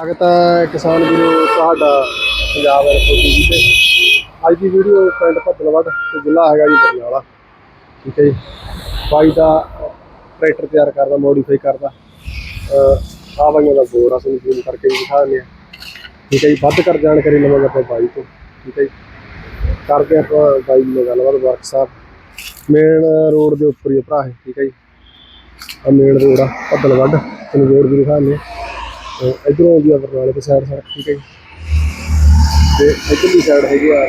ਸਵਾਗਤ ਹੈ ਕਿਸਾਨ ਵੀਰੋ ਤੁਹਾਡਾ ਪੰਜਾਬ ਐਰਪੋਰਟ ਜੀ ਤੇ। ਅੱਜ ਦੀ ਵੀਡੀਓ ਪਿੰਡ ਭੱਦਲਵੜ ਤੇ ਜ਼ਿਲ੍ਹਾ ਹੈਗਾ ਜੀ ਬਰਨਾਲਾ। ਠੀਕ ਹੈ ਜੀ। ਬਾਈ ਦਾ ਟਰੈਕਟਰ ਤਿਆਰ ਕਰਦਾ ਮੋਡੀਫਾਈ ਕਰਦਾ। ਅਹ ਆਹ ਬਾਈਆਂ ਦਾ ਬੋਰ ਆ ਸਾਨੂੰ ਜ਼ੂਮ ਕਰਕੇ ਵੀ ਦਿਖਾ ਦਿੰਦੇ ਆ ਠੀਕ ਹੈ ਜੀ, ਵੱਧ ਕਰ ਜਾਣਕਾਰੀ ਲਵਾਂਗੇ ਆਪਾਂ ਬਾਈ ਤੋਂ। ਠੀਕ ਹੈ ਜੀ। ਕਰਦੇ ਆਪਾਂ ਬਾਈ ਨਾਲ ਗੱਲਬਾਤ ਵਰਕਸ਼ਾਪ ਮੇਨ ਰੋਡ ਦੇ ਉੱਪਰ ਹੀ ਭਰਾ ਹੈ ਠੀਕ ਹੈ ਜੀ। ਆ ਮੇਨ ਰੋਡ ਆ ਭੱਦਲਵੜ ਤੁਹਾਨੂੰ ਰੋਡ ਵੀ ਦਿਖਾ ਦਿੰਦੇ ਆ ਇਧਰੋਂ ਆਉਂਦੀ ਆ ਬਰਨਾਲੇ ਦੀ ਸਾਈਡ ਸੜਕ ਠੀਕ ਹੈ ਜੀ। ਤੇ ਇਧਰਲੀ ਸਾਈਡ ਹੈਗੀ ਆ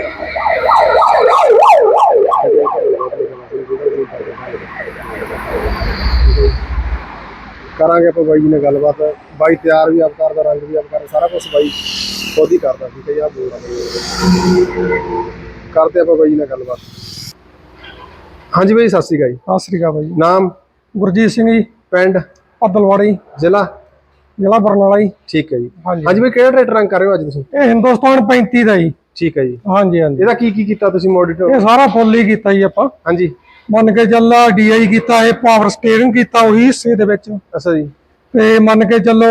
ਕਰਾਂਗੇ ਆਪਾਂ ਬਾਈ ਜੀ ਨਾਲ ਗੱਲਬਾਤ। ਬਾਈ ਤਿਆਰ ਵੀ ਆਪ ਕਰਦਾ ਰੰਗ ਵੀ ਆਪ ਕਰਦਾ ਸਾਰਾ ਕੁਝ ਬਾਈ ਖੁਦ ਹੀ ਕਰਦਾ ਠੀਕ ਹੈ ਜੀ ਆ ਬੋਲ ਕਰਦੇ ਆਪਾਂ ਬਾਈ ਜੀ ਨਾਲ ਗੱਲਬਾਤ। ਹਾਂਜੀ ਬਾਈ ਸਤਿ ਸ਼੍ਰੀ ਅਕਾਲ ਜੀ। ਸਤਿ ਸ੍ਰੀ ਅਕਾਲ ਬਾਈ ਨਾਮ? ਗੁਰਜੀਤ ਸਿੰਘ ਜੀ। ਪਿੰਡ? ਪੱਦਲਵਾੜੀ ਜ਼ਿਲ੍ਹਾ? ਜ਼ਿਲ੍ਹਾ ਬਰਨਾਲਾ ਜੀ। ਠੀਕ ਹੈ ਜੀ। ਹਾਂਜੀ। ਹਾਂਜੀ ਬਾਈ ਕਿਹੜਾ ਟਰੈਕਟਰ ਰੰਗ ਕਰ ਰਹੇ ਹੋ ਅੱਜ ਤੁਸੀਂ? ਇਹ ਹਿੰਦੁਸਤਾਨ 35 ਦਾ ਜੀ। ਠੀਕ ਹੈ ਜੀ। ਹਾਂਜੀ ਹਾਂਜੀ। ਇਹਦਾ ਕੀ ਕੀ ਕੀਤਾ ਤੁਸੀਂ ਮੋਡੀਟਰ ਇਹ ਸਾਰਾ ਫੁੱਲ ਹੀ ਕੀਤਾ ਜੀ ਆਪਾਂ। ਹਾਂਜੀ। ਮੰਨ ਕੇ ਚੱਲਾ ਡੀਆਈ ਕੀਤਾ ਇਹ ਪਾਵਰ ਸਟੀਅਰਿੰਗ ਕੀਤਾ ਉਹੀ ਹਿੱਸੇ ਦੇ ਵਿੱਚ। ਅੱਛਾ ਜੀ। ਤੇ ਮੰਨ ਕੇ ਚੱਲੋ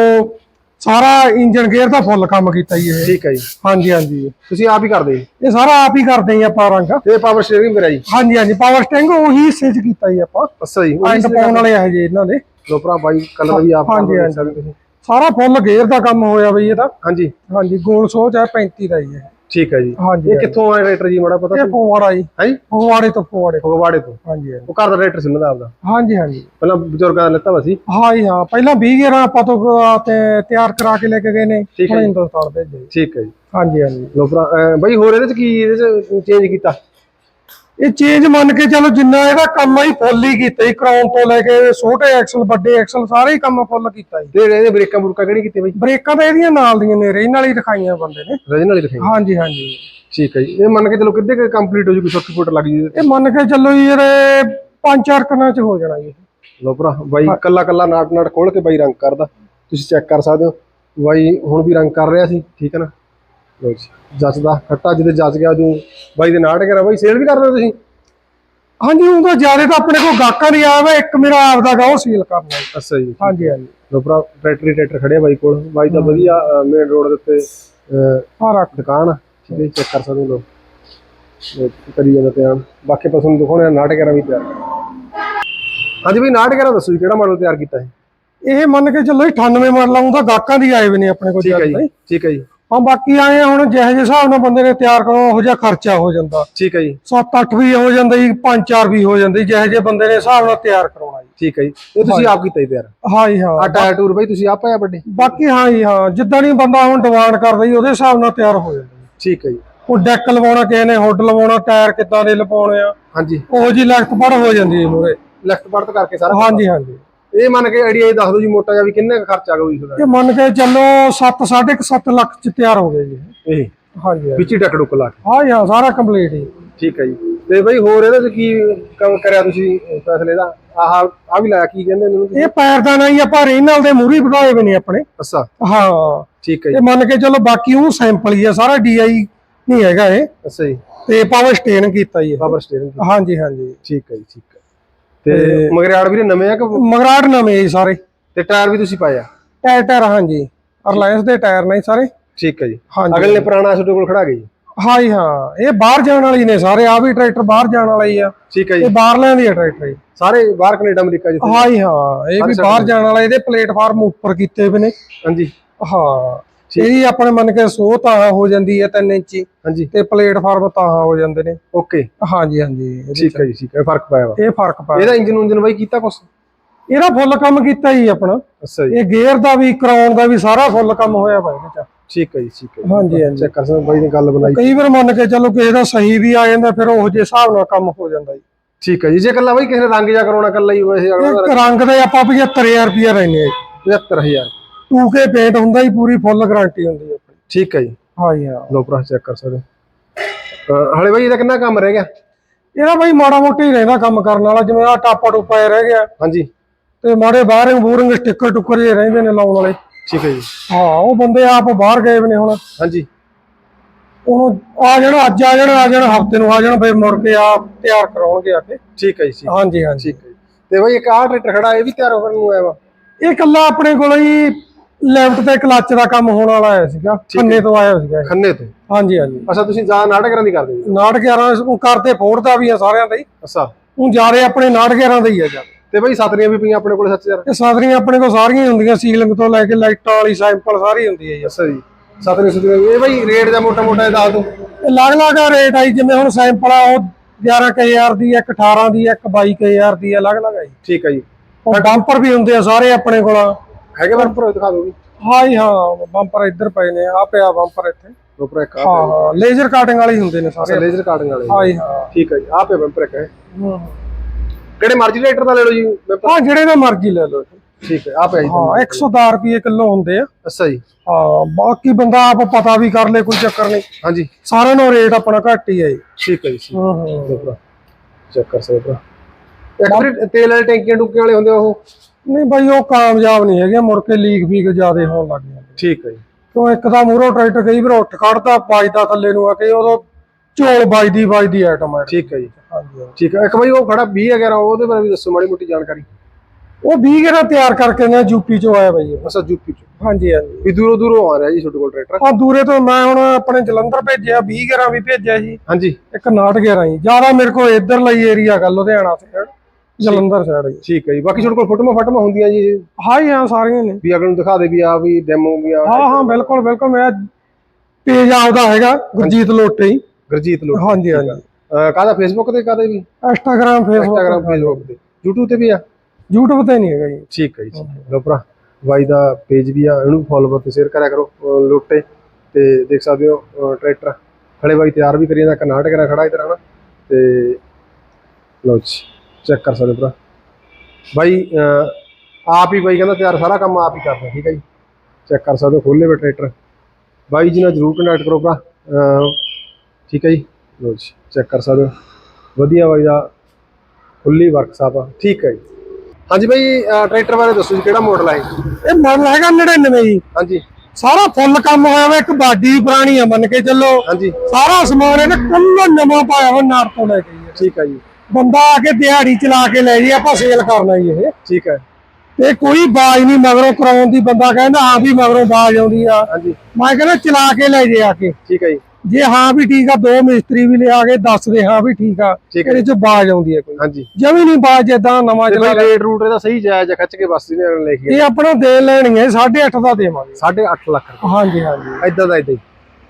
ਸਾਰਾ ਇੰਜਨ ਗੇਅਰ ਦਾ ਫੁੱਲ ਕੰਮ ਕੀਤਾ ਜੀ ਇਹ। ਠੀਕ ਹੈ ਜੀ। ਹਾਂਜੀ ਹਾਂਜੀ। ਤੁਸੀਂ ਆਪ ਹੀ ਕਰਦੇ ਇਹ ਸਾਰਾ ਆਪ ਹੀ ਕਰਦੇ ਜੀ ਆਪਾਂ ਰੰਗ। ਤੇ ਪਾਵਰ ਸਟੀਅਰਿੰਗ ਮੇਰਾ ਜੀ। ਹਾਂਜੀ ਹਾਂਜੀ। ਪਾਵਰ ਸਟੀਅਰਿੰਗ ਉਹੀ ਹਿੱਸੇ 'ਚ ਕੀਤਾ ਜੀ ਆਪਾਂ। ਅੱਛਾ ਜੀ ਐਂਡ ਪਾਉਣ ਵਾਲੇ ਇਹ ਜੇ ਇਹਨਾਂ ਦੇ। ਲੋ ਭਰਾ ਬਾਈ ਕਲਰ ਵੀ ਆਪ ਹਾਂਜੀ, ਹਾਂਜੀ। ਸਾਰਾ ਫੁੱਲ ਗੇਅਰ ਦਾ ਕੰਮ ਹੋਇਆ ਬਈ ਇਹਦਾ ਹਾਂਜੀ। ਹਾਂਜੀ ਗੋਲ ਸੋਚ ਹੈ 35 ਦਾ ਜੀ ਇਹ ਠੀਕ ਹੈ ਜੀ। ਹਾਂਜੀ ਇਹ ਕਿੱਥੋਂ ਆਇਆ ਟਰੈਕਟਰ ਜੀ ਮਾੜਾ ਪਤਾ ਇਹ ਫਗਵਾੜਾ ਜੀ। ਹੈ? ਜੀ ਫਗਵਾੜੇ ਤੋਂ ਫਗਵਾੜੇ ਤੋਂ। ਫਗਵਾੜੇ ਤੋਂ। ਹਾਂਜੀ ਹਾਂਜੀ। ਉਹ ਘਰ ਦਾ ਟਰੈਕਟਰ ਸੀ ਦਾ ਆਪਦਾ? ਹਾਂਜੀ ਹਾਂਜੀ। ਪਹਿਲਾਂ ਬਜ਼ੁਰਗਾਂ ਦਾ ਲੱਤਾ ਵਾ ਸੀ? ਹਾਂ ਜੀ ਹਾਂ। ਪਹਿਲਾਂ 20 ਗੇਰਾਂ ਆਪਾਂ ਤੋਂ ਤੇ ਤਿਆਰ ਕਰਾ ਕੇ ਲੈ ਕੇ ਗਏ ਨੇ। ਹੈ ਹੁਣ। ਹਿੰਦੁਸਤਾਨ ਭੇਜੇ। ਠੀਕ ਹੈ ਜੀ। ਹਾਂਜੀ ਹਾਂਜੀ। ਲੋ ਬਾਈ ਹੋਰ ਇਹਦੇ ਚ ਕੀ ਇਹਦੇ ਚ ਚੇਂਜ ਕੀਤਾ? ਇਹ ਚੇਂਜ ਮੰਨ ਕੇ ਚਲੋ ਜਿੰਨਾ ਇਹਦਾ ਕੰਮ ਆ ਹੀ ਫੁੱਲ ਹੀ ਕੀਤਾ ਜੀ ਕਰਾਉਣ ਤੋਂ ਲੈ ਕੇ ਛੋਟੇ ਐਕਸਲ ਵੱਡੇ ਐਕਸਲ ਸਾਰੇ ਹੀ ਕੰਮ ਫੁੱਲ ਕੀਤਾ ਜੀ। ਤੇ ਇਹਦੇ ਬ੍ਰੇਕਾਂ ਬਰੂਕਾਂ ਕਿਹੜੀ ਕੀਤੀ ਬਾਈ? ਬ੍ਰੇਕਾਂ ਤਾਂ ਇਹਦੀਆਂ ਨਾਲ ਦੀਆਂ ਨੇ ਰੇ ਨਾਲ ਹੀ ਰਖਾਈਆਂ ਬੰਦੇ ਨੇ। ਰਜਨ ਵਾਲੀ ਰੱਖੀ ਹਾਂਜੀ ਹਾਂਜੀ। ਠੀਕ ਹੈ ਜੀ। ਇਹ ਮੰਨ ਕੇ ਚਲੋ ਕਿੱਦੇ ਕਿ ਕੰਪਲੀਟ ਹੋ ਜੂ ਕੋਈ 60 ਫੁੱਟ ਲੱਗ ਜੀ। ਇਹ ਮੰਨ ਕੇ ਚੱਲੋ ਜੀ ਇਹਦੇ ਪੰਜ ਚਾਰ ਕਨਾਂ ਚ ਹੋ ਜਾਣਾ ਜੀ। ਲੋ ਭਰਾ ਬਾਈ ਕੱਲਾ ਕੱਲਾ ਨਾਟ ਨਾਟ ਖੋਲ ਕੇ ਬਾਈ ਰੰਗ ਕਰਦਾ। ਤੁਸੀਂ ਚੈੱਕ ਕਰ ਸਕਦੇ ਹੋ। ਬਾਈ ਹੁਣ ਵੀ ਰੰਗ ਕਰ ਰਿਹਾ ਸੀ ਠੀਕ ਹੈ ਨਾ? ਲੋ ਜੀ ਖੱਟਾ ਜਿਹਦੇ ਜੱਚ ਗਿਆ ਜੂ ਬਾਈ ਦੇ ਨਾਟ ਕਰਾ ਬਾਈ ਸੇਲ ਵੀ ਕਰਦੇ ਹੋ ਤੁਸੀਂ? ਹਾਂਜੀ ਉਹ ਤਾਂ ਜ਼ਿਆਦਾ ਤਾਂ ਆਪਣੇ ਕੋਲ ਗਾਹਕਾਂ ਦੀ ਆਇਆ ਵਾ ਇੱਕ ਮੇਰਾ ਆਪਦਾ ਗਾ ਉਹ ਸੀਲ ਕਰਨਾ ਅੱਛਾ ਜੀ। ਹਾਂਜੀ ਹਾਂਜੀ। ਲੋ ਭਰਾ ਟਰੈਕਟਰ ਖੜੇ ਬਾਈ ਕੋਲ। ਬਾਈ ਦਾ ਵਧੀਆ ਮੇਨ ਰੋਡ ਦੇ ਉੱਤੇ ਰੱਖ। ਦੁਕਾਨ ਆ, ਠੀਕ ਹੈ ਚੈੱਕ ਕਰ ਸਕਦੇ ਇਹ ਕਰੀ ਜਾਂਦਾ ਧਿਆਨ। ਬਾਕੀ ਆਪਾਂ ਤੁਹਾਨੂੰ ਦਿਖਾਉਣੇ ਨਾਟਕ ਕਰਾ ਵੀ ਤਿਆਰ। ਹਾਂਜੀ ਬਈ ਨਾਟਕ ਕਰਾ ਦੱਸੋ ਜੀ ਕਿਹੜਾ ਮਾਡਲ ਤਿਆਰ ਕੀਤਾ ਹੈ ਇਹ ਮੰਨ ਕੇ ਚੱਲੋ ਜੀ 98 ਮਾਡਲ ਆਉਂਦਾ ਗਾਹਕਾਂ ਦੀ ਆਏ ਵੇ ਨੇ ਆਪਣੇ ਕੋਲ ਠੀਕ ਹੈ ਜੀ ਠੀਕ ਹੈ ਜੀ। ਹਾਂ ਬਾਕੀ ਆਏ ਹੁਣ ਜਿਹੇ ਜਿਹੇ ਹਿਸਾਬ ਨਾਲ ਬੰਦੇ ਨੇ ਤਿਆਰ ਕਰੋ ਉਹੋ ਜਿਹਾ ਖਰਚਾ ਹੋ ਜਾਂਦਾ। ਠੀਕ ਹੈ ਜੀ। 7-8 ਵੀ ਹੋ ਜਾਂਦਾ ਜੀ 5-4 ਵੀ ਹੋ ਜਾਂਦੀ ਜਿਹੇ ਜਿਹੇ ਬੰਦੇ ਨੇ ਹਿਸਾਬ ਨਾਲ ਤਿਆਰ ਕਰਾਉਣਾ ਜੀ। ਠੀਕ ਹੈ ਜੀ। ਇਹ ਤੁਸੀਂ ਆਪ ਕੀਤਾ ਜੀ ਤਿਆਰ? ਹਾਂ ਜੀ ਹਾਂ। ਆ ਟਾਇਰ ਟੂਰ ਬਈ ਤੁਸੀਂ ਆਪ ਆਇਆ ਵੱਡੇ? ਬਾਕੀ ਹਾਂ ਜੀ ਹਾਂ ਜਿੱਦਾਂ ਨਹੀਂ ਬੰਦਾ ਹੁਣ ਡਿਮਾਂਡ ਕਰਦਾ ਜੀ ਉਹਦੇ ਹਿਸਾਬ ਨਾਲ ਤਿਆਰ ਹੋ ਜਾਂਦਾ ਠੀਕ ਹੈ ਜੀ। ਉਹ ਡੈਕ ਲਵਾਉਣਾ ਕਿਸੇ ਨੇ ਹੁੱਡ ਲਵਾਉਣਾ ਟਾਇਰ ਕਿੱਦਾਂ ਦੇ ਲਵਾਉਣੇ ਆ। ਹਾਂਜੀ। ਉਹੋ ਜੀ ਲਖਤ ਪੜ ਹੋ ਜਾਂਦੀ ਹੈ ਮੂਰੇ ਲੈਫਟ ਪੜਤ ਕਰਕੇ ਸਾਰਾ ਹਾਂਜੀ ਹਾਂਜੀ। ਇਹ ਮੰਨ ਕੇ ਆਈਡੀਆ ਇਹ ਦੱਸ ਦਿਓ ਜੀ ਮੋਟਾ ਜਿਹਾ ਵੀ ਕਿੰਨੇ ਕੁ ਖਰਚਾ ਆਊਗਾ ਜੀ ਤੁਹਾਡਾ। ਇਹ ਮੰਨ ਕੇ ਚੱਲੋ 7 7.5 ਲੱਖ ਚ ਤਿਆਰ ਹੋ ਗਏ ਜੀ। ਇਹ? ਹਾਂਜੀ। ਵਿੱਚ ਹੀ ਡੱਕ ਡੁੱਕ ਲਾ ਕੇ। ਹਾਂ ਹਾਂ ਸਾਰਾ ਕੰਪਲੀਟ ਜੀ। ਠੀਕ ਹੈ ਜੀ। ਤੇ ਬਈ ਹੋਰ ਇਹਦੇ ਚ ਕੀ ਕੰਮ ਕਰਿਆ ਤੁਸੀਂ ਫੈਸਲੇ ਦਾ? ਆਹ ਆ ਵੀ ਲਾਇਆ ਕੀ ਕਹਿੰਦੇ ਨੇ ਇਹਨੂੰ ਇਹ ਪੈਰਦਾਨਾ ਹੀ ਆਪਾਂ ਰੇਨਲ ਦੇ ਮੂਰੀ ਵਧਾਏ ਹੋਏ ਨੇ ਆਪਣੇ। ਅੱਛਾ। ਹਾਂ। ਠੀਕ ਹੈ ਜੀ। ਇਹ ਮੰਨ ਕੇ ਚਲੋ ਬਾਕੀ ਉਹ ਸੈਂਪਲ ਹੀ ਆ ਸਾਰਾ ਡੀਆਈ ਨਹੀਂ ਹੈਗਾ ਇਹ। ਅੱਛਾ ਜੀ। ਤੇ ਪਾਵਰ ਸਟੇਨ ਕੀਤਾ ਜੀ। ਪਾਵਰ ਸਟੀਅਰਿੰਗ ਹਾਂਜੀ ਹਾਂਜੀ। ਠੀਕ ਹੈ ਜੀ ਠੀਕ ਹੈ। ਤੇ ਮਗਰਿਆੜ ਵੀਰੇ ਨਵੇਂ ਆ ਕਿ ਮਗਰਾਟ ਨਵੇਂ ਜੀ ਸਾਰੇ। ਤੇ ਟਾਇਰ ਵੀ ਤੁਸੀਂ ਪਾਇਆ ਟਾਇਰ ਟਾਇਰ ਹਾਂਜੀ। ਰਿਲਾਇੰਸ ਦੇ ਟਾਇਰ ਨੇ ਸਾਰੇ। ਠੀਕ ਹੈ ਜੀ। ਅਗਲੇ ਨੇ ਪੁਰਾਣਾ ਤੁਹਾਡੇ ਕੋਲ ਖੜਾ ਗਈ ਜੀ? ਹਾਂ ਜੀ ਹਾਂ। ਇਹ ਬਾਹਰ ਜਾਣ ਵਾਲੀ ਨੇ ਸਾਰੇ। ਆ ਵੀ ਟਰੈਕਟਰ ਬਾਹਰ ਜਾਣ ਵਾਲਾ ਹੀ ਆ। ਠੀਕ ਹੈ ਇਹ ਜੀ। ਬਾਹਰ ਲੈਣ ਦੀ ਆ ਟਰੈਕਟਰ ਜੀ। ਸਾਰੇ ਬਾਹਰ ਕੈਨੇਡਾ ਅਮਰੀਕਾ ਜਿੱਥੇ ਹਾਂ ਜੀ ਹਾਂ। ਇਹ ਵੀ ਬਾਹਰ ਜਾਣ ਵਾਲਾ ਇਹਦੇ ਪਲੇਟਫਾਰਮ ਉੱਪਰ ਕੀਤੇ ਹੋਏ ਨੇ। ਹਾਂਜੀ। ਹਾਂ। ਇਹਦੀ ਆਪਣੇ ਮੰਨ ਕੇ ਸੋ ਤਾਂ ਹੋ ਜਾਂਦੀ ਹੈ 3 ਇੰਚੀ ਹਾਂਜੀ। ਤੇ ਪਲੇਟਫਾਰਮ ਤਾਂ ਹੋ ਜਾਂਦੇ ਨੇ। ਓਕੇ। ਹਾਂਜੀ ਹਾਂਜੀ ਠੀਕ ਹੈ ਜੀ ਠੀਕ ਹੈ ਫ਼ਰਕ ਪਾਇਆ ਵਾ। ਇਹ ਫ਼ਰਕ ਪਾ ਇਹਦਾ ਇੰਜਨ ਉਂਜਨ ਬਾਈ ਕੀਤਾ ਕੁਛ? ਇਹਦਾ ਫੁੱਲ ਕੰਮ ਕੀਤਾ ਜੀ ਆਪਣਾ। ਅੱਛਾ ਜੀ। ਇਹ ਗੇਅਰ ਦਾ ਵੀ ਕਰਾਉਣ ਦਾ ਵੀ ਸਾਰਾ ਫੁੱਲ ਕੰਮ ਹੋਇਆ ਵਾ ਇਹਦੇ ਚ। ਠੀਕ ਹੈ ਜੀ ਠੀਕ ਹੈ ਹਾਂਜੀ ਹਾਂਜੀ। ਚੈੱਕ ਕਰ ਸਕਦੇ ਬਾਈ ਨੇ ਗੱਲ ਬਣਾਈ। ਕਈ ਵਾਰ ਮੰਨ ਕੇ ਚੱਲੋ ਕਿਸੇ ਦਾ ਸਹੀ ਵੀ ਆ ਜਾਂਦਾ ਫਿਰ ਉਹ ਜਿਹੇ ਹਿਸਾਬ ਨਾਲ ਕੰਮ ਹੋ ਜਾਂਦਾ ਜੀ। ਠੀਕ ਹੈ ਜੀ ਜੇ ਕੱਲਾ ਬਾਈ ਕਿਸੇ ਨੇ ਰੰਗ ਜਾ ਕਰਾਉਣਾ ਕੱਲਾ ਹੀ ਵੈਸੇ ਰੰਗ ਦੇ ਆਪਾਂ 75000 ਰੁਪਏ ਲੈਣੇ ਆ 75000 ਟੂਕੇ ਪੇਂਟ ਹੁੰਦਾ ਹੀ ਪੂਰੀ ਫੁੱਲ ਗਾਰੰਟੀ ਹੁੰਦੀ ਹੈ ਆਪਣੀ। ਠੀਕ ਹੈ ਜੀ। ਹਾਂਜੀ ਹਾਂ। ਲੋ ਭਰਾ ਚੈੱਕ ਕਰ ਸਕਦੇ ਅਹ ਹਲੇ ਬਾਈ ਇਹਦਾ ਕਿੰਨਾ ਕੰਮ ਰਹਿ ਗਿਆ? ਇਹਦਾ ਬਾਈ ਮਾੜਾ ਮੋਟਾ ਹੀ ਰਹਿੰਦਾ ਕੰਮ ਕਰਨ ਵਾਲਾ ਜਿਵੇਂ ਆ ਟਾਪਾ ਟੂਪਾ ਜਿਹਾ ਰਹਿ ਗਿਆ। ਹਾਂਜੀ। ਤੇ ਮਾੜੇ ਬਾਹਰਿੰਗ ਬੂਰਿੰਗ ਸਟicker ਟੁੱਕਰ ਜੇ ਰਹਿੰਦੇ ਨੇ ਲਾਉਣ ਵਾਲੇ। ਠੀਕ ਹੈ ਜੀ। ਹਾਂ ਉਹ ਬੰਦੇ ਆਪ ਬਾਹਰ ਗਏ ਵੇ ਨੇ ਹੁਣ। ਹਾਂਜੀ। ਉਹਨੂੰ ਆ ਜਾਣ ਅੱਜ ਆ ਜਾਣ ਆ ਜਾਣ ਹਫ਼ਤੇ ਨੂੰ ਆ ਜਾਣ ਫਿਰ ਮੁੜ ਕੇ ਆ ਤਿਆਰ ਕਰਾਉਣਗੇ ਆ ਕੇ। ਠੀਕ ਹੈ ਜੀ ਠੀਕ ਹਾਂਜੀ ਹਾਂਜੀ। ਠੀਕ ਹੈ ਜੀ। ਤੇ ਬਾਈ ਇੱਕ ਆਹ ਟਰੈਕਟਰ ਖੜਾ ਇਹ ਵੀ ਤਿਆਰ ਕਰਨ ਨੂੰ ਆਇਆ ਵਾ? ਇਹ ਕੱਲਾ ਆਪਣੇ ਕੋਲ ਹੀ ਲੈਫਟ ਤੇ ਕਲੱਚ ਦਾ ਕੰਮ ਹੋਣ ਵਾਲਾ ਆਇਆ ਸੀਗਾ ਖੰਨੇ ਤੋਂ ਆਇਆ ਸੀਗਾ। ਖੰਨੇ ਤੋਂ? ਹਾਂਜੀ ਹਾਂਜੀ। ਅੱਛਾ ਤੁਸੀਂ ਜਾ ਨਾਟਕਰਾਂ ਦੀ ਕਰਦੇ ਜੀ ਨਾਟ 11 ਉਹ ਕਰਦੇ ਫੋੜ ਦਾ ਵੀ ਆ ਸਾਰਿਆਂ ਦਾ ਹੀ। ਅੱਛਾ। ਉਹ ਜ਼ਿਆਦਾ ਆਪਣੇ ਨਾਟ 11 ਦਾ ਹੀ ਆ ਜ਼ਿਆਦਾ ਤੇ ਬਾਈ ਸਤਰੀਆਂ ਵੀ ਪਈਆਂ ਆਪਣੇ ਕੋਲ ਸੱਚ ਯਾਰ ਇਹ ਸਾਦਰੀਆਂ ਆਪਣੇ ਕੋਲ ਸਾਰੀਆਂ ਹੀ ਹੁੰਦੀਆਂ ਸੀਲਿੰਗ ਤੋਂ ਲੈ ਕੇ ਲਾਈਟਾਂ ਵਾਲੀ ਸੈਂਪਲ ਸਾਰੀ ਹੁੰਦੀ ਹੈ ਜੀ। ਅੱਛਾ ਜੀ। ਸਤਰੀਆਂ ਸੁਤਰੀਆਂ ਇਹ ਬਾਈ ਰੇਟ ਦਾ ਮੋਟਾ ਮੋਟਾ ਇਹ ਦੱਸ ਇਹ ਅਲੱਗ ਅਲੱਗ ਰੇਟ ਆਈ ਜਿਵੇਂ ਹੁਣ ਸੈਂਪਲ ਆ ਉਹ 11000 ਦੀ ਇੱਕ 18 ਦੀ ਇੱਕ 22000 ਦੀ ਅਲੱਗ ਅਲੱਗ ਆਈ ਠੀਕ ਹੈ ਜੀ। ਬੰਪਰ ਵੀ ਹੁੰਦੇ ਆ ਸਾਰੇ ਆਪਣੇ ਕੋਲ। ਹੈਗੇ ਬੰਪਰ ਦਿਖਾ ਦਿਓ ਜੀ। ਹਾਂ ਜੀ ਹਾਂ ਬੰਪਰ ਇੱਧਰ ਪਏ ਨੇ ਆ ਪਿਆ ਬੰਪਰ ਇੱਥੇ। ਬੰਪਰ ਇੱਕ ਹਾਂ ਹਾਂ ਲੇਜ਼ਰ ਕਾਟਿੰਗ ਵਾਲੇ ਹੀ ਹੁੰਦੇ ਨੇ ਸਾਰੇ। ਲੇਜ਼ਰ ਕਾਟਿੰਗ ਵਾਲੇ। ਹਾਂ ਜੀ ਹਾਂ। ਠੀਕ ਹੈ ਜੀ ਆਹ ਪਿਆ ਬੰਪਰ ਇੱਕ। ਹੈ। ਹੂੰ। ਕਿਹੜੇ ਮਰਜ਼ੀ ਰੇਟਰ ਦਾ ਲੈ ਲਓ ਜੀ ਹਾਂ ਜਿਹੜੇ ਦਾ ਮਰਜ਼ੀ ਲੈ ਲਓ। ਠੀਕ ਹੈ ਆਹ ਪਿਆ ਜੀ। ਹਾਂ 110 ਰੁਪਏ ਕਿਲੋ ਹੁੰਦੇ ਆ। ਅੱਛਾ ਜੀ। ਹਾਂ ਬਾਕੀ ਬੰਦਾ ਆਪ ਪਤਾ ਵੀ ਕਰ ਲੇ ਕੋਈ ਚੱਕਰ ਨਹੀਂ। ਹਾਂਜੀ। ਸਾਰਿਆਂ ਨੂੰ ਰੇਟ ਆਪਣਾ ਘੱਟ ਹੀ ਹੈ ਜੀ। ਠੀਕ ਹੈ ਜੀ ਹੂੰ ਹੂੰ। ਚੈੱਕ ਕਰ ਸਕਦੇ ਭਰਾ। ਇੱਕ ਤੇਲ ਵਾਲੇ ਟੈਂਕੀਆਂ ਟੁੱਕੀਆਂ ਵਾਲੇ ਹੁੰਦੇ ਆ ਉਹ। ਨਹੀਂ ਬਾਈ ਉਹ ਕਾਮਯਾਬ ਨਹੀਂ ਹੈਗੇ ਮੁੜ ਕੇ ਲੀਕ ਵੀਕ ਜ਼ਿਆਦੇ ਹੋਣ ਲੱਗ ਜਾਂਦੇ। ਠੀਕ ਹੈ ਜੀ। ਕਿਉਂ ਇੱਕ ਤਾਂ ਮੂਹਰੋਂ ਟਰੈਕਟਰ ਕਈ ਵਾਰ ਉੱਠ ਖੜਦਾ ਵੱਜਦਾ ਥੱਲੇ ਨੂੰ ਆ ਕੇ ਉਦੋਂ ਝੋਲ ਵੱਜਦੀ ਵੱਜਦੀ ਆਟੋਮੈਟਿਕ ਠੀਕ ਹੈ ਜੀ। ਹਾਂਜੀ ਹਾਂਜੀ। ਠੀਕ ਹੈ ਇੱਕ ਵਾਰੀ ਉਹ ਖੜਾ 20 11 ਉਹਦੇ ਬਾਰੇ ਵੀ ਦੱਸੋ ਮਾੜੀ ਮੋਟੀ ਜਾਣਕਾਰੀ। ਉਹ 20 ਗੇਰਾ ਤਿਆਰ ਕਰਕੇ ਨੇ ਯੂਪੀ ਚੋਂ ਆਇਆ ਬਾਈ। ਅੱਛਾ ਯੂਪੀ ਚ। ਹਾਂਜੀ ਹਾਂਜੀ। ਵੀ ਦੂਰੋਂ ਦੂਰੋਂ ਆ ਰਿਹਾ ਜੀ ਤੁਹਾਡੇ ਕੋਲ ਟਰੈਕਟਰ? ਆ ਦੂਰੇ ਤੋਂ ਮੈਂ ਹੁਣ ਆਪਣੇ ਜਲੰਧਰ ਭੇਜਿਆ 20 ਗੇਰਾ ਵੀ ਭੇਜਿਆ ਜੀ। ਹਾਂਜੀ। ਇੱਕ 69 ਗੇਰਾ ਜੀ। ਜ਼ਿਆਦਾ ਮੇਰੇ ਕੋਲ ਇੱਧਰ ਲਈ ਏਰੀਆ ਗਾ ਲੁਧਿਆਣਾ ਤੇ। ਜਲੰਧਰ ਸਾਈਡ ਜੀ। ਠੀਕ ਹੈ ਜੀ। ਬਾਕੀ ਤੁਹਾਡੇ ਕੋਲ ਫੋਟੋਆਂ ਫਾਟੋਆਂ ਹੁੰਦੀਆਂ ਜੀ? ਹਾਂ ਜੀ ਹਾਂ ਸਾਰੀਆਂ ਨੇ। ਵੀ ਅਗਰ ਨੂੰ ਦਿਖਾ ਦੇ ਵੀ ਆ ਵੀ ਡੈਮੋ ਵੀ ਆ ਹਾਂ ਹਾਂ ਬਿਲਕੁਲ ਬਿਲਕੁਲ। ਮੈਂ ਪੇਜ ਆਪਦਾ ਹੈਗਾ ਗੁਰਜੀਤ ਲੋਟੇ ਹੀ ਗੁਰਜੀਤ ਲੋਕ ਹਾਂਜੀ ਹਾਂਜੀ। ਕਾਹਦਾ ਫੇਸਬੁੱਕ ਤੇ ਕਾਹਦੇ ਵੀ? ਇੰਸਟਾਗ੍ਰam ਫੇਸਬੁੱਕ ਇੰਸਟਾਗ੍ਰam ਫੇਸਬੁੱਕ ਤੇ। YouTube ਤੇ ਵੀ ਆ? YouTube ਤੇ ਨਹੀਂ ਹੈਗਾ ਜੀ। ਠੀਕ ਹੈ ਜੀ ਲੋ ਭਰਾ ਬਾਈ ਦਾ ਪੇਜ ਵੀ ਆ ਇਹਨੂੰ ਫੋਲੋ ਤੇ ਸ਼ੇਅਰ ਕਰਿਆ ਕਰੋ ਲੋਟੇ। ਤੇ ਦੇਖ ਸਕਦੇ ਹੋ ਟਰੈਕਟਰ ਖੜੇ ਬਾਈ ਤਿਆਰ ਵੀ ਕਰੀ ਜਾਂਦਾ ਕਰਨਾਟਕ ਦਾ ਖੜਾ ਇਧਰ ਹਨਾ? ਤੇ ਲੋ ਜੀ। ਚੈੱਕ ਕਰ ਸਕਦੇ ਭਰਾ। ਬਾਈ ਆਪ ਹੀ ਬਾਈ ਕਹਿੰਦਾ ਤਿਆਰ ਸਾਰਾ ਕੰਮ ਆਪ ਹੀ ਕਰਦਾ ਠੀਕ ਹੈ ਜੀ। ਚੈੱਕ ਕਰ ਸਕਦੇ ਹੋ ਖੋਲੇ ਵੇ ਟਰੈਕਟਰ। ਬਾਈ ਜੀ ਨਾਲ ਜਰੂਰ ਕੰਟੈਕਟ ਕਰੋ ਭਰਾ। ਠੀਕ ਹੈ ਜੀ। ਲੋ ਜੀ ਚੈੱਕ ਕਰ ਸਕਦੇ ਹੋ। ਵਧੀਆ ਬਾਈ ਦਾ ਖੁੱਲੀ ਵਰਕਸ਼ਾਪ ਆ। ਠੀਕ ਹੈ ਜੀ। ਹਾਂਜੀ ਬਾਈ ਟਰੈਕਟਰ ਬਾਰੇ ਦੱਸੋ ਜੀ ਕਿਹੜਾ ਮਾਡਲ ਹੈ ਇਹ? ਮਾਡਲ ਹੈਗਾ 99 ਜੀ। ਹਾਂਜੀ। ਸਾਰਾ ਫੁੱਲ ਕੰਮ ਹੋਇਆ ਵਾ ਇੱਕ ਬਾਡੀ ਵੀ ਪੁਰਾਣੀ ਆ ਮੰਨ ਕੇ ਚੱਲੋ। ਹਾਂਜੀ। ਸਾਰਾ ਸਮਾਨ ਇਹਨੇ ਕੱਲਾ ਨਵਾਂ ਪਾਇਆ ਹੋਇਆ ਨਾਰ ਤੋਂ ਲੈ ਕੇ। ਠੀਕ ਹੈ ਜੀ। ਬੰਦਾ ਆ ਕੇ ਦਿਹਾੜੀ ਚਲਾ ਕੇ ਲੈ ਜੀ ਆਪਾਂ ਸੇਲ ਕਰਨਾ ਜੀ ਇਹ। ਠੀਕ ਹੈ। ਤੇ ਕੋਈ ਬਾਜ ਨਹੀਂ ਮਗਰੋਂ ਕਰਾਉਣ ਦੀ ਬੰਦਾ ਕਹਿੰਦਾ ਹਾਂ ਵੀ ਮਗਰੋਂ ਬਾਜ ਆਉਂਦੀ ਆ। ਹਾਂਜੀ। ਮੈਂ ਕਹਿੰਦਾ ਚਲਾ ਕੇ ਲੈ ਜੇ ਆ ਕੇ। ਠੀਕ ਹੈ ਜੀ। ਜੇ ਹਾਂ ਵੀ ਠੀਕ ਆ ਦੋ ਮਿਸਤਰੀ ਵੀ ਲਿਆ ਕੇ ਦੱਸ ਦੇ ਹਾਂ ਵੀ ਠੀਕ ਆ ਇਹਦੇ ਚ ਬਾਜ ਆਉਂਦੀ ਹੈ ਕੋਈ। ਹਾਂਜੀ। ਜਮੀ ਨਹੀਂ ਬਾਜ ਜਿੱਦਾਂ ਨਵਾਂ ਚਲਾ ਬਾਈ ਰੇਟ ਰੂਟ ਇਹਦਾ ਸਹੀ ਜਾਇਜ਼ ਆ, ਖਿੱਚ ਕੇ ਬਸ ਇਹਨੇ ਲੈ ਕੇ। ਇਹ ਆਪਣਾ ਦੇ ਲੈਣੀ ਹੈ 8.5 ਦਾ ਦੇਵਾਂਗੇ। 8.5 ਲੱਖ ਹਾਂਜੀ ਹਾਂਜੀ। ਇਦਾਂ ਦਾ ਇਦਾਂ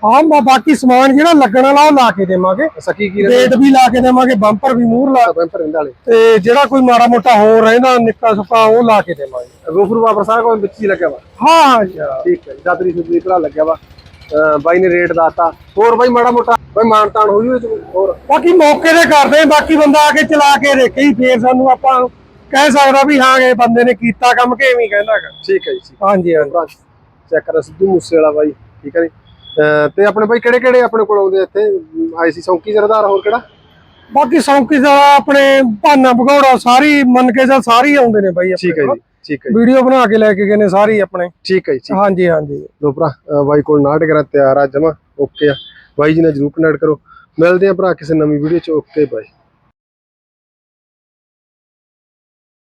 ਹੀ ਹਾਂ ਬਾ- ਬਾਕੀ ਸਮਾਨ ਜਿਹੜਾ ਲੱਗਣ ਵਾਲਾ ਉਹ ਲਾ ਕੇ ਦੇਵਾਂਗੇ। ਸਕੀ ਕੀ ਰੇਟ ਵੀ ਲਾ ਕੇ ਦੇਵਾਂਗੇ ਬੰਪਰ ਵੀ ਮੂਹਰ ਲਾ ਬੰਪਰ ਰਹਿੰਦਾ ਵਾਲੇ ਤੇ ਜਿਹੜਾ ਕੋਈ ਮਾੜਾ ਮੋਟਾ ਹੋਰ ਰਹਿੰਦਾ ਨਿੱਕਾ ਸੁੱਕਾ ਉਹ ਲਾ ਕੇ ਦੇਵਾਂਗੇ। ਗੋਫਰ ਵਾਪਰ ਸਾਰਾ ਕੋਈ ਵਿੱਚ ਹੀ ਲੱਗਿਆ ਵਾ। ਹਾਂ ਹਾਂ। ਠੀਕ ਹੈ ਦਾਤਰੀ ਸੁਧਰੀ ਭਰਾ ਲੱਗਿਆ ਵਾ। ਬਾਈ ਨੇ ਰੇਟ ਦਾਤਾ। ਹੋਰ ਬਾਈ ਮਾੜਾ ਮੋਟਾ ਬਾਈ ਮਾਨ ਤਾਨ ਹੋ ਜੂ ਹੋਰ? ਬਾਕੀ ਮੌਕੇ ਤੇ ਕਰਦੇ ਬਾਕੀ ਬੰਦਾ ਆ ਕੇ ਚਲਾ ਕੇ ਦੇਖੇ ਹੀ ਫੇਰ ਸਾਨੂੰ ਆਪਾਂ ਕਹਿ ਸਕਦਾ ਵੀ ਹਾਂ ਇਹ ਬੰਦੇ ਨੇ ਕੀਤਾ ਕੰਮ ਕਿ ਐਵੇਂ ਹੀ ਕਹਿੰਦਾ ਠੀਕ ਹੈ ਜੀ ਹਾਂਜੀ ਹਾਂਜੀ। ਚੈੱਕ ਕਰ ਸਿੱਧੂ ਮੂਸੇ ਵਾਲਾ ਬਾਈ ਠੀਕ ਹੈ ਜੀ। ਤੇ ਆਪਣੇ ਬਾਈ ਕਿਹੜੇ ਕਿਹੜੇ ਆਪਣੇ ਕੋਲ ਆਉਂਦੇ ਇੱਥੇ? ਆਈ ਸੀ ਸੌਂਕੀ ਜਰਦਾਰ ਹੋਰ ਕਿਹੜਾ? ਬਾਕੀ ਸੌਂਕੀ ਦਾ ਆਪਣੇ ਭਾਨਾ ਭਗੌੜਾ ਸਾਰੀ ਮੰਨ ਕੇ ਚੱਲ ਸਾਰੀ ਆਉਂਦੇ ਨੇ ਬਾਈ ਠੀਕ ਹੈ ਜੀ ਠੀਕ ਹੈ ਜੀ। ਵੀਡੀਓ ਬਣਾ ਕੇ ਲੈ ਕੇ ਗਏ ਨੇ ਸਾਰੀ ਆਪਣੇ। ਠੀਕ ਹੈ ਜੀ ਹਾਂਜੀ ਹਾਂਜੀ। ਲੋ ਭਰਾ ਬਾਈ ਕੋਲ ਨਾਟਕ ਕਰਾ ਤਿਆਰ ਆ ਜਮਾ। ਓਕੇ ਆ। ਬਾਈ ਜੀ ਨਾਲ ਜਰੂਰ ਕਨੈਕਟ ਕਰੋ। ਮਿਲਦੇ ਆ ਭਰਾ ਕਿਸੇ ਨਵੀਂ ਵੀਡੀਓ ਚ। Okay bye.